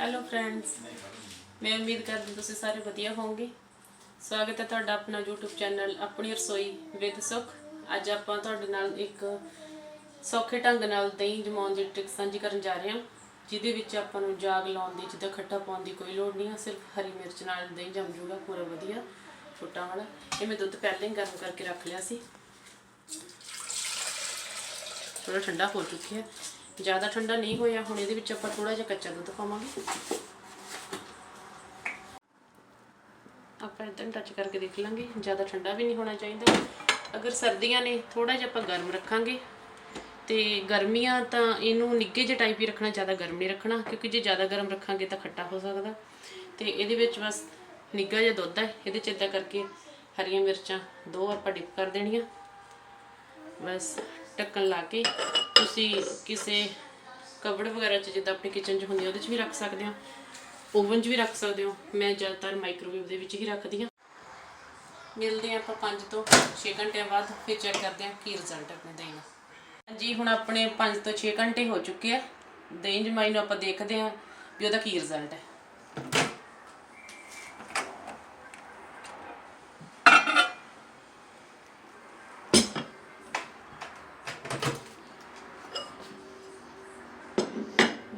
Hello friends ਮੈਂ ਉਮੀਦ ਕਰਦੀ ਤੁਸੀਂ ਸਾਰੇ ਵਧੀਆ ਹੋਵੋਗੇ। ਸਵਾਗਤ ਹੈ ਤੁਹਾਡਾ ਆਪਣਾ YouTube ਚੈਨਲ ਆਪਣੀ ਰਸੋਈ ਵਿਦ ਸੁਖ। ਅੱਜ ਆਪਾਂ ਤੁਹਾਡੇ ਨਾਲ ਇੱਕ ਸੌਖੇ ਢੰਗ ਨਾਲ ਦਹੀਂ, ਜਮਾਉਣ ਦੀ ਟ੍ਰਿਕ ਸਾਂਝੀ ਕਰਨ ਜਾ ਰਹੇ ਹਾਂ, ਜਿਹਦੇ ਵਿੱਚ ਆਪਾਂ ਨੂੰ ਜਾਗ ਲਾਉਣ ਦੀ, ਜਿੱਦਾਂ ਖੱਟਾ ਪਾਉਣ ਦੀ ਕੋਈ ਲੋੜ ਨਹੀਂ ਹੈ ਸਿਰਫ ਹਰੀ ਮਿਰਚ ਨਾਲ ਦਹੀਂ ਜੰਮ ਜੂਗਾ, ਪੂਰਾ ਵਧੀਆ ਛੋਟਾ ਵਾਲਾ। ਇਹ ਮੈਂ ਦੁੱਧ ਪਹਿਲਾਂ ਹੀ ਗਰਮ ਕਰਕੇ ਰੱਖ ਲਿਆ ਸੀ। ਥੋੜਾ ਠੰਡਾ ਹੋ ਚੁੱਕਿਆ। ਜ਼ਿਆਦਾ ਠੰਡਾ ਨਹੀਂ ਹੋਇਆ, ਹੁਣ ਇਹਦੇ ਵਿੱਚ ਆਪਾਂ ਥੋੜਾ ਜਿਹਾ ਕੱਚਾ ਦੁੱਧ ਪਾਵਾਂਗੇ। ਆਪਾਂ ਇਦਾਂ ਟੱਚ ਕਰਕੇ ਦੇਖ ਲਾਂਗੇ, ਜ਼ਿਆਦਾ ਠੰਡਾ ਵੀ ਨਹੀਂ ਹੋਣਾ ਚਾਹੀਦਾ। ਅਗਰ ਸਰਦੀਆਂ ਨੇ ਥੋੜਾ ਜਿਹਾ ਆਪਾਂ ਗਰਮ ਰੱਖਾਂਗੇ। ਤੇ ਗਰਮੀਆਂ ਤਾਂ ਇਹਨੂੰ ਨਿੱਗੇ ਜਿਹੇ ਟਾਈਪ ਹੀ ਰੱਖਣਾ, ਜ਼ਿਆਦਾ ਗਰਮ ਨਹੀਂ ਰੱਖਣਾ, ਕਿਉਂਕਿ ਜੇ ਜ਼ਿਆਦਾ ਗਰਮ ਰੱਖਾਂਗੇ ਤਾਂ ਖੱਟਾ ਹੋ ਸਕਦਾ। ਤੇ ਇਹਦੇ ਵਿੱਚ ਬਸ ਨਿੱਗਾ ਜਿਹਾ ਦੁੱਧ ਹੈ ਇਹਦੇ ਚ ਇਦਾਂ ਕਰਕੇ ਹਰੀਆਂ ਮਿਰਚਾਂ ਦੋ ਆਪਾਂ ਡਿਪ ਕਰ ਦੇਣੀਆਂ। ਬਸ ਢੱਕਣ ਲਾ ਕੇ ਤੁਸੀਂ ਕਿਸੇ ਕਵੜ ਵਗੈਰਾ ਚ ਜਿੱਦਾਂ ਆਪਣੀ ਕਿਚਨ 'ਚ ਹੁੰਦੀ ਉਹਦੇ 'ਚ ਵੀ ਰੱਖ ਸਕਦੇ ਹੋ। ਓਵਨ 'ਚ ਵੀ ਰੱਖ ਸਕਦੇ ਹੋ। ਮੈਂ ਜ਼ਿਆਦਾਤਰ ਮਾਈਕ੍ਰੋਵੇਵ ਦੇ ਵਿੱਚ ਹੀ ਰੱਖਦੀ ਹਾਂ। ਮਿਲਦੇ ਹਾਂ ਆਪਾਂ 5 ਤੋਂ 6 ਘੰਟਿਆਂ ਬਾਅਦ, ਫਿਰ ਚੈੱਕ ਕਰਦੇ ਹਾਂ ਕੀ ਰਿਜ਼ਲਟ ਆਪਣੇ ਦਹੀਂ ਦਾ। ਜੀ ਹੁਣ ਆਪਣੇ 5 ਤੋਂ 6 ਘੰਟੇ ਹੋ ਚੁੱਕੇ ਆ। ਦਹੀਂ ਜਮਾਈ ਨੂੰ ਆਪਾਂ ਦੇਖਦੇ ਹਾਂ ਵੀ ਉਹਦਾ ਕੀ ਰਿਜ਼ਲਟ ਹੈ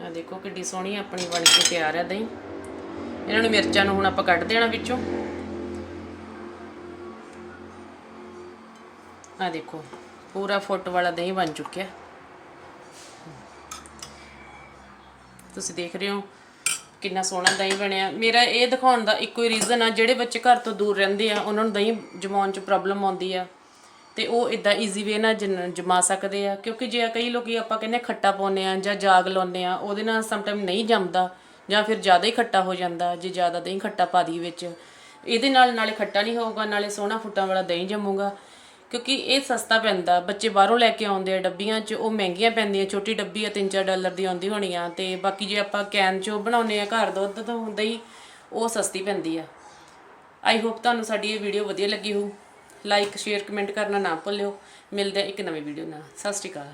ਆ ਦੇਖੋ ਕਿੱਡੀ ਸੋਹਣੀ ਆਪਣੀ ਬਣ ਕੇ ਤਿਆਰ ਹੈ ਦਹੀਂ। ਇਹਨਾਂ ਨੂੰ ਮਿਰਚਾਂ ਨੂੰ ਹੁਣ ਆਪਾਂ ਕੱਢ ਦੇਣਾ ਵਿੱਚੋਂ। ਆ ਦੇਖੋ, ਪੂਰਾ ਫੁੱਟ ਵਾਲਾ ਦਹੀਂ ਬਣ ਚੁੱਕਿਆ। ਤੁਸੀਂ ਦੇਖ ਰਹੇ ਹੋ ਕਿੰਨਾ ਸੋਹਣਾ ਦਹੀਂ ਬਣਿਆ। ਮੇਰਾ ਇਹ ਦਿਖਾਉਣ ਦਾ ਇੱਕੋ ਹੀ ਰੀਜ਼ਨ ਆ, ਜਿਹੜੇ ਬੱਚੇ ਘਰ ਤੋਂ ਦੂਰ ਰਹਿੰਦੇ ਆ, ਉਹਨਾਂ ਨੂੰ ਦਹੀਂ ਜਮਾਉਣ 'ਚ ਪ੍ਰੋਬਲਮ ਆਉਂਦੀ ਆ। ਤੇ ਉਹ ਇਦਾਂ ਈਜ਼ੀ ਵੇ ਨਾਲ ਜਮਾ ਸਕਦੇ ਆ, ਕਿਉਂਕਿ ਜੇ ਕਈ ਲੋਕੀ ਆਪਾਂ ਕਹਿੰਦੇ ਖੱਟਾ ਪਾਉਂਦੇ ਆ ਜਾਂ ਜਾਗ ਲਾਉਂਦੇ ਆ ਉਹਦੇ ਨਾਲ ਸਮਟਾਈਮ ਨਹੀਂ ਜੰਮਦਾ ਜਾਂ ਫਿਰ ਜ਼ਿਆਦਾ ਹੀ ਖੱਟਾ ਹੋ ਜਾਂਦਾ, ਜੇ ਜ਼ਿਆਦਾ ਦਹੀਂ ਖੱਟਾ ਪਾ ਦੀ ਵਿੱਚ। ਇਹਦੇ ਨਾਲ ਨਾਲੇ ਖੱਟਾ ਨਹੀਂ ਹੋਊਗਾ, ਨਾਲੇ ਸੋਹਣਾ ਫੁੱਟਾਂ ਵਾਲਾ ਦਹੀਂ ਜੰਮੂਗਾ, ਕਿਉਂਕਿ ਇਹ ਸਸਤਾ ਪੈਂਦਾ। ਬੱਚੇ ਬਾਹਰੋਂ ਲੈ ਕੇ ਆਉਂਦੇ ਆ ਡੱਬੀਆਂ 'ਚ, ਉਹ ਮਹਿੰਗੀਆਂ ਪੈਂਦੀਆਂ, ਛੋਟੀ ਡੱਬੀ ਆ 3-4 ਡਾਲਰ ਦੀ ਆਉਂਦੀ ਹੋਣੀ ਆ, ਤੇ ਬਾਕੀ ਜੇ ਆਪਾਂ ਕੈਨ 'ਚੋਂ ਬਣਾਉਂਦੇ ਆ ਘਰ ਦੁੱਧ ਤੋਂ ਹੁੰਦਾ ਹੀ ਉਹ ਸਸਤੀ ਪੈਂਦੀ ਆ। ਆਈ ਹੋਪ ਤੁਹਾਨੂੰ ਸਾਡੀ ਇਹ ਵੀਡੀਓ ਵਧੀਆ ਲੱਗੀ ਹੋਊ। ਲਾਈਕ ਸ਼ੇਅਰ ਕਮੈਂਟ ਕਰਨਾ ਨਾ ਭੁੱਲਿਓ। ਮਿਲਦੇ ਆ ਇੱਕ ਨਵੀਂ ਵੀਡੀਓ ਨਾਲ। ਸਤਿ ਸ਼੍ਰੀ ਅਕਾਲ।